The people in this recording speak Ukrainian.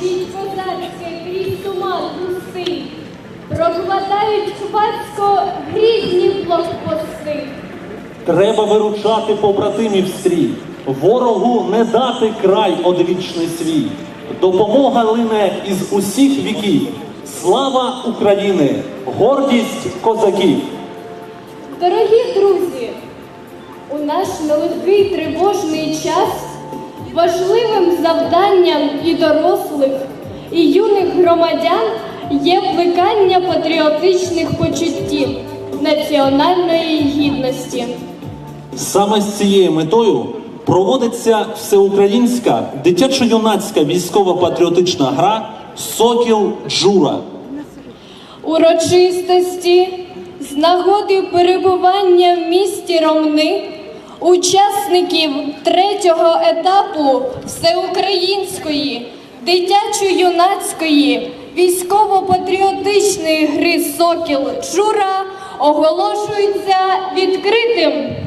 Звучить козацьке крізь туман густий, прокладають хвацько грізні блокпости. Треба виручати побратимів стрій, ворогу не дати край одвічний свій. Допомога лине із усіх віків. Слава України! Гордість козаків! Дорогі друзі, у наш нелегкий тривожний час важливим завданням і дорослих, і юних громадян є плекання патріотичних почуттів, національної гідності. Саме з цією метою проводиться всеукраїнська дитячо-юнацька військово-патріотична гра Сокіл Джура. Урочистості з нагоди перебування в місті Ромни учасників третього етапу всеукраїнської дитячо-юнацької військово-патріотичної гри Сокіл Джура оголошується відкритим.